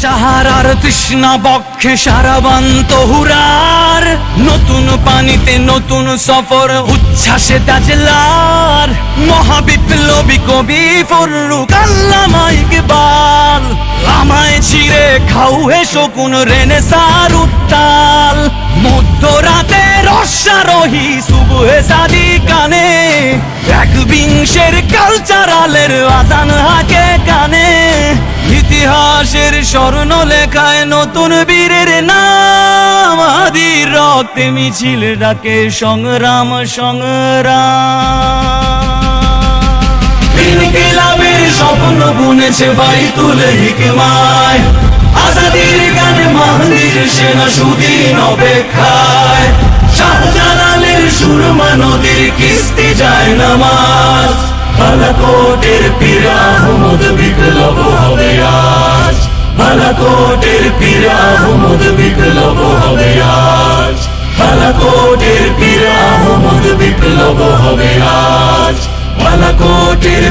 দিশাহারার তৃষ্ণা বক্ষে সারাবান্ত হুরার। নতুন পানিতে নতুন সফর, উচ্ছ্বাসে দাজলার মহাবিপ্লবী কবি ফরুক আল্লামা ইকবাল। আমায় ছিঁড়ে খাও হে শকুন রেনেসার উত্তাল। মধ্যরাতে রসারোহী সুবহে সাদি কানে এক বিংশের কালচারালের আজান হাকে ইতিহাসের স্বর্ণ লেখায় নতুন বীরের নাম। আদির রক্তে মিছিল ডাকে সংগ্রাম সংগ্রাম। স্বপ্ন বুনেছে বাইতুল হিকমায়। আজাদির গানে মাহদির সেনা সুদিন অপেক্ষায়। শাহজালালের সুরমা নদীর কিস্তি যায় নামাজ। বালাকোটের বালাকোটের পীর আহমদ হবে আজ। বালাকোটের